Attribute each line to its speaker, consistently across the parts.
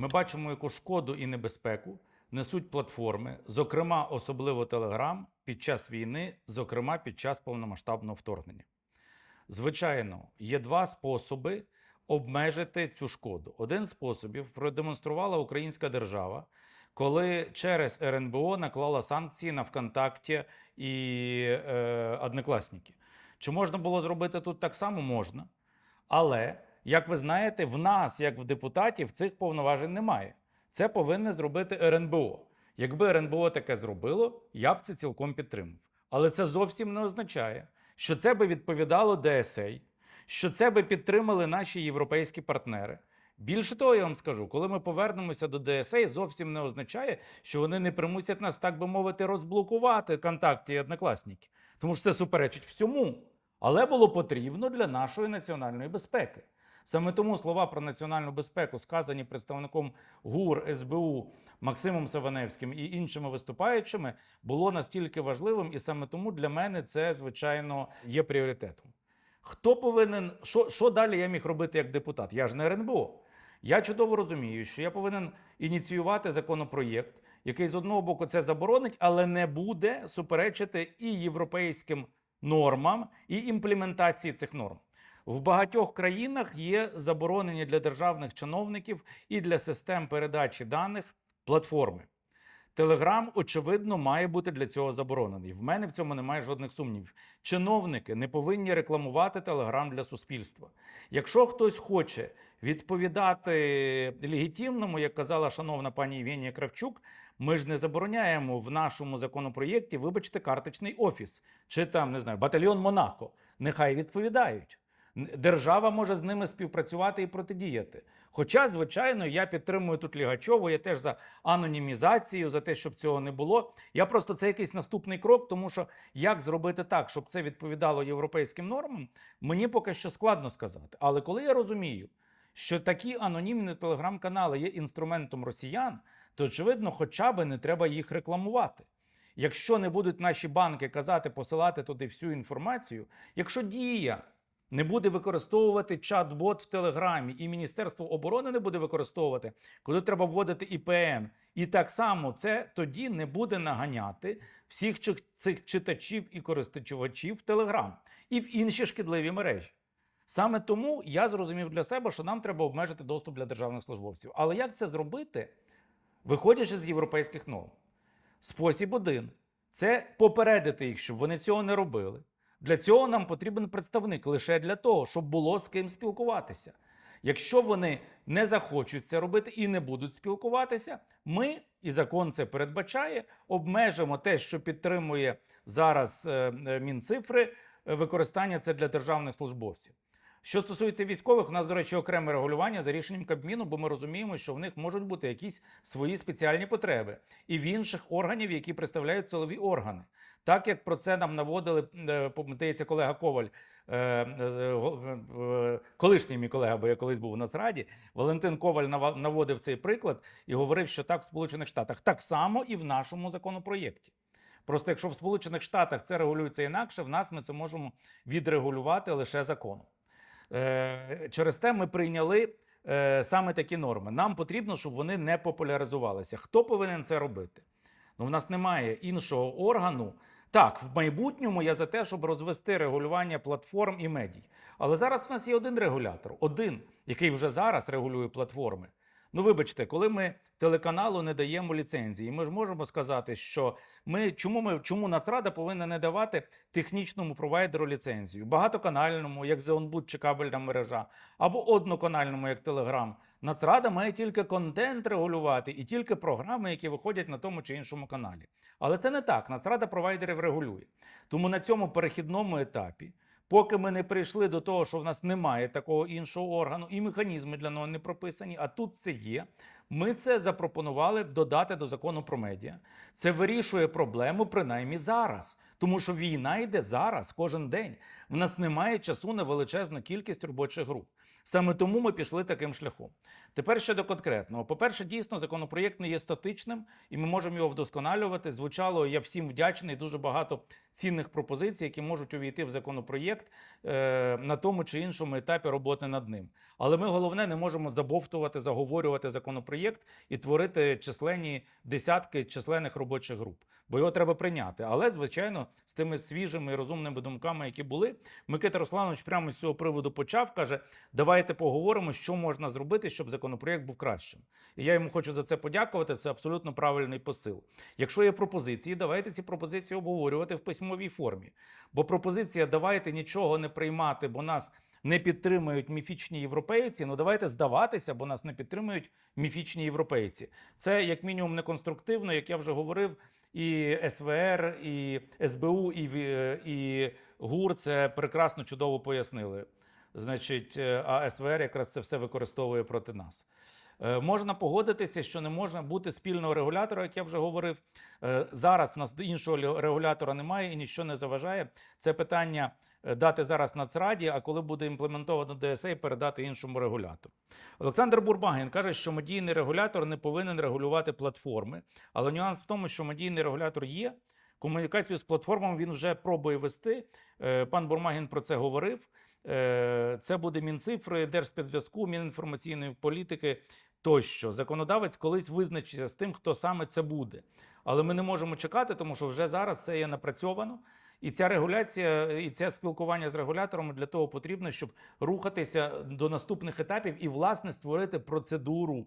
Speaker 1: Ми бачимо, яку шкоду і небезпеку несуть платформи, зокрема, особливо Telegram, під час війни, зокрема під час повномасштабного вторгнення. Звичайно, є два способи обмежити цю шкоду. Один з способів продемонструвала українська держава, коли через РНБО наклала санкції на ВКонтакті і е, Однокласники. Чи можна було зробити тут так само? Можна. Але, як ви знаєте, в нас, як в депутатів, цих повноважень немає. Це повинне зробити РНБО. Якби РНБО таке зробило, я б це цілком підтримав. Але це зовсім не означає, що це би відповідало ДСА, що це би підтримали наші європейські партнери. Більше того, я вам скажу, коли ми повернемося до ДСА, зовсім не означає, що вони не примусять нас, так би мовити, розблокувати контакти і однокласники. Тому що це суперечить всьому. Але було потрібно для нашої національної безпеки. Саме тому слова про національну безпеку, сказані представником ГУР СБУ Максимом Саваневським і іншими виступаючими, було настільки важливим, і саме тому для мене це, звичайно, є пріоритетом. Хто повинен, що, що далі я міг робити як депутат? Я ж не РНБО. Я чудово розумію, що я повинен ініціювати законопроєкт, який з одного боку це заборонить, але не буде суперечити і європейським нормам, і імплементації цих норм. В багатьох країнах є заборонені для державних чиновників і для систем передачі даних платформи. Телеграм, очевидно, має бути для цього заборонений. В мене в цьому немає жодних сумнівів. Чиновники не повинні рекламувати Телеграм для суспільства. Якщо хтось хоче відповідати легітимному, як казала шановна пані Євгенія Кравчук, ми ж не забороняємо в нашому законопроєкті, вибачте, карточний офіс чи там не знаю, батальйон Монако. Нехай відповідають. Держава може з ними співпрацювати і протидіяти. Хоча, звичайно, я підтримую тут Лігачову, я теж за анонімізацію, за те, щоб цього не було. Я просто це якийсь наступний крок, тому що як зробити так, щоб це відповідало європейським нормам, мені поки що складно сказати. Але коли я розумію, що такі анонімні телеграм-канали є інструментом росіян, то очевидно, хоча б не треба їх рекламувати. Якщо не будуть наші банки казати, посилати туди всю інформацію, якщо дія не буде використовувати чат-бот в Телеграмі, і Міністерство оборони не буде використовувати, коли треба вводити ІПН, і так само це тоді не буде наганяти всіх цих читачів і користувачів в Телеграм і в інші шкідливі мережі. Саме тому я зрозумів для себе, що нам треба обмежити доступ для державних службовців. Але як це зробити, виходячи з європейських норм? Спосіб один це попередити їх, щоб вони цього не робили. Для цього нам потрібен представник лише для того, щоб було з ким спілкуватися. Якщо вони не захочуть це робити і не будуть спілкуватися, ми, і закон це передбачає, обмежимо те, що підтримує зараз е, е, Мінцифри, е, використання це для державних службовців. Що стосується військових, у нас, до речі, окреме регулювання за рішенням Кабміну, бо ми розуміємо, що в них можуть бути якісь свої спеціальні потреби і в інших органів, які представляють силові органи. Так як про це нам наводили, е, здається, колега Коваль, е, е, колишній мій колега, бо я колись був у Нацраді, Валентин Коваль наводив цей приклад і говорив, що так в Сполучених Штатах так само і в нашому законопроєкті. Просто якщо в Сполучених Штатах це регулюється інакше, в нас ми це можемо відрегулювати лише законом. Е, Через те ми прийняли е, саме такі норми. Нам потрібно, щоб вони не популяризувалися. Хто повинен це робити? Ну, в нас немає іншого органу. Так, в майбутньому я за те, щоб розвести регулювання платформ і медій. Але зараз в нас є один регулятор, один, який вже зараз регулює платформи. Ну, вибачте, коли ми телеканалу не даємо ліцензії, ми ж можемо сказати, що ми чому ми чому Нацрада повинна не давати технічному провайдеру ліцензію, багатоканальному, як Зеонбуд чи кабельна мережа, або одноканальному, як Телеграм. Нацрада має тільки контент регулювати і тільки програми, які виходять на тому чи іншому каналі. Але це не так. Нацрада провайдерів регулює. Тому на цьому перехідному етапі, поки ми не прийшли до того, що в нас немає такого іншого органу, і механізми для нього не прописані, а тут це є. Ми це запропонували додати до закону про медіа. Це вирішує проблему принаймні зараз. Тому що війна йде зараз, кожен день. В нас немає часу на величезну кількість робочих груп. Саме тому ми пішли таким шляхом. Тепер щодо конкретного. По-перше, дійсно, законопроєкт не є статичним, і ми можемо його вдосконалювати. Звучало, я всім вдячний. Дуже багато цінних пропозицій, які можуть увійти в законопроєкт е, на тому чи іншому етапі роботи над ним. Але ми головне не можемо забовтувати, заговорювати законопроєкт і творити численні десятки численних робочих груп, бо його треба прийняти. Але, звичайно, з тими свіжими і розумними думками, які були, Микита Русланович прямо з цього приводу почав. каже: давайте поговоримо, що можна зробити, щоб законопроєкт був кращим. І я йому хочу за це подякувати. Це абсолютно правильний посил. Якщо є пропозиції, давайте ці пропозиції обговорювати в письмовій формі. Бо пропозиція давайте нічого не приймати, бо нас не підтримують міфічні європейці. Ну давайте здаватися, бо нас не підтримують міфічні європейці. Це як мінімум неконструктивно, як я вже говорив. І СВР, і СБУ, і, і ГУР це прекрасно чудово пояснили. Значить, е, а СВР якраз це все використовує проти нас. Е, Можна погодитися, що не можна бути спільного регулятора, як я вже говорив. Е, Зараз у нас іншого регулятора немає і нічого не заважає. Це питання е, дати зараз Нацраді, а коли буде імплементовано ДСА, передати іншому регулятору. Олександр Бурбагін каже, що медійний регулятор не повинен регулювати платформи, але нюанс в тому, що медійний регулятор є. Комунікацію з платформами він вже пробує вести. Пан Бурмагін про це говорив. Е, Це буде Мінцифри, Держспецзв'язку, Мінінформаційної політики тощо. Законодавець колись визначиться з тим, хто саме це буде. Але ми не можемо чекати, тому що вже зараз це є напрацьовано. І ця регуляція, і це спілкування з регулятором для того потрібно, щоб рухатися до наступних етапів і, власне, створити процедуру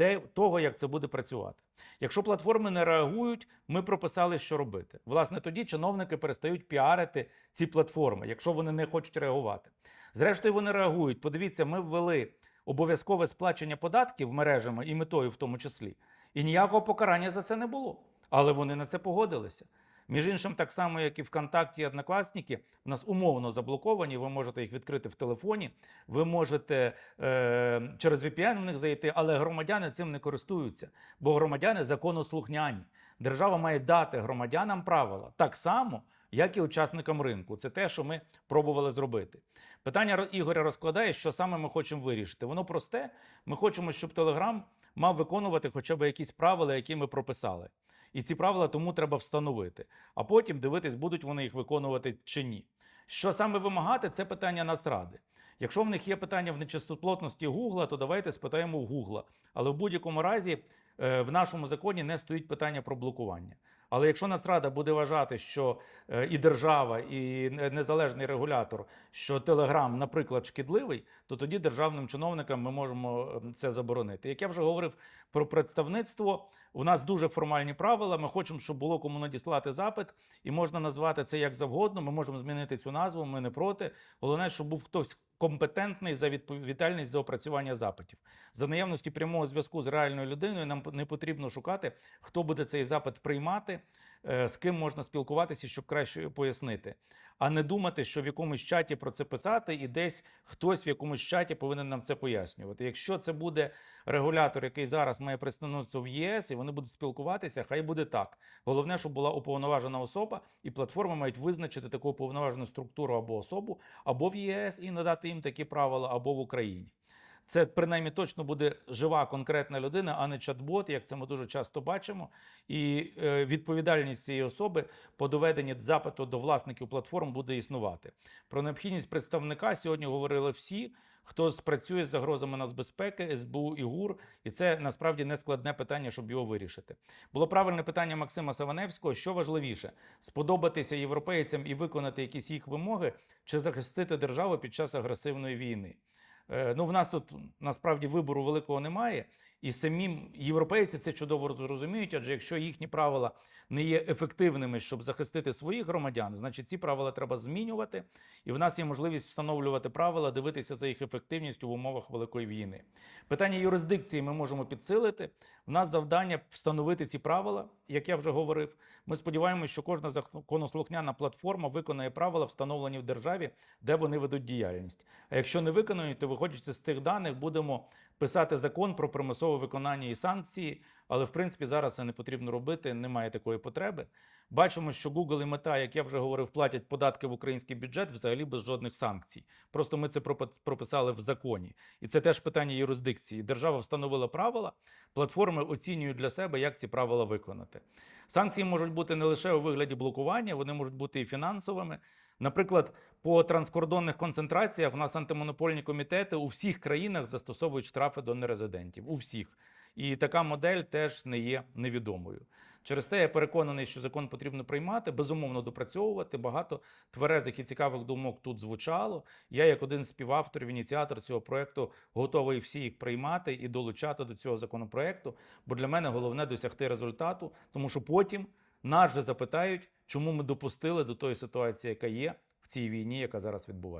Speaker 1: те, того, як це буде працювати. Якщо платформи не реагують, ми прописали, що робити. Власне, тоді чиновники перестають піарити ці платформи, якщо вони не хочуть реагувати. Зрештою, вони реагують. Подивіться, ми ввели обов'язкове сплачення податків мережами і метою в тому числі. І ніякого покарання за це не було. Але вони на це погодилися. Між іншим, так само, як і ВКонтакті Однокласники, в нас умовно заблоковані. Ви можете їх відкрити в телефоні, ви можете е, через VPN в них зайти, але громадяни цим не користуються, бо громадяни законослухняні. Держава має дати громадянам правила так само, як і учасникам ринку. Це те, що ми пробували зробити. Питання Ігоря розкладає, що саме ми хочемо вирішити. Воно просте. Ми хочемо, щоб Телеграм мав виконувати хоча б якісь правила, які ми прописали. І ці правила тому треба встановити. А потім дивитись, будуть вони їх виконувати чи ні. Що саме вимагати, це питання Нацради. Якщо в них є питання в нечистоплотності Гугла, то давайте спитаємо у Гугла. Але в будь-якому разі е, в нашому законі не стоїть питання про блокування. Але якщо Нацрада буде вважати, що е, і держава, і незалежний регулятор, що Телеграм, наприклад, шкідливий, то тоді державним чиновникам ми можемо е, це заборонити. Як я вже говорив про представництво, у нас дуже формальні правила. Ми хочемо, щоб було кому надіслати запит, і можна назвати це як завгодно. Ми можемо змінити цю назву. Ми не проти. Головне, щоб був хтось компетентний за відповідальність за опрацювання запитів. За наявності прямого зв'язку з реальною людиною нам не потрібно шукати, хто буде цей запит приймати, з ким можна спілкуватися, щоб краще пояснити. А не думати, що в якомусь чаті про це писати, і десь хтось в якомусь чаті повинен нам це пояснювати. Якщо це буде регулятор, який зараз має представництво в ЄС, і вони будуть спілкуватися, хай буде так. Головне, щоб була уповноважена особа, і платформи мають визначити таку уповноважену структуру або особу, або в ЄС і надати їм такі правила, або в Україні. Це принаймні точно буде жива конкретна людина, а не чат-бот, як це ми дуже часто бачимо. І е, відповідальність цієї особи по доведенні запиту до власників платформ буде існувати. Про необхідність представника сьогодні говорили всі, хто спрацює з загрозами нацбезпеки, СБУ і ГУР, і це насправді не складне питання, щоб його вирішити. Було правильне питання Максима Саваневського: що важливіше сподобатися європейцям і виконати якісь їх вимоги, чи захистити державу під час агресивної війни. Е, Ну, в нас тут насправді вибору великого немає, і самі європейці це чудово розуміють, адже якщо їхні правила не є ефективними, щоб захистити своїх громадян, значить ці правила треба змінювати. І в нас є можливість встановлювати правила, дивитися за їх ефективністю в умовах великої війни. Питання юрисдикції ми можемо підсилити. У нас завдання встановити ці правила, як я вже говорив. Ми сподіваємося, що кожна законослухняна платформа виконає правила, встановлені в державі, де вони ведуть діяльність. А якщо не виконують, то виходячи з тих даних, будемо писати закон про примусове виконання і санкції, але в принципі зараз це не потрібно робити, немає такої потреби. Бачимо, що Google і Мета, як я вже говорив, платять податки в український бюджет взагалі без жодних санкцій. Просто ми це прописали в законі. І це теж питання юрисдикції. Держава встановила правила, платформи оцінюють для себе, як ці правила виконати. Санкції можуть бути не лише у вигляді блокування, вони можуть бути і фінансовими. Наприклад, по транскордонних концентраціях в нас антимонопольні комітети у всіх країнах застосовують штрафи до нерезидентів. У всіх. І така модель теж не є невідомою. Через те я переконаний, що закон потрібно приймати, безумовно допрацьовувати. Багато тверезих і цікавих думок тут звучало. Я, як один з співавторів, ініціатор цього проекту, готовий всі їх приймати і долучати до цього законопроекту. Бо для мене головне досягти результату, тому що потім нас же запитають, чому ми допустили до тої ситуації, яка є в цій війні, яка зараз відбувається.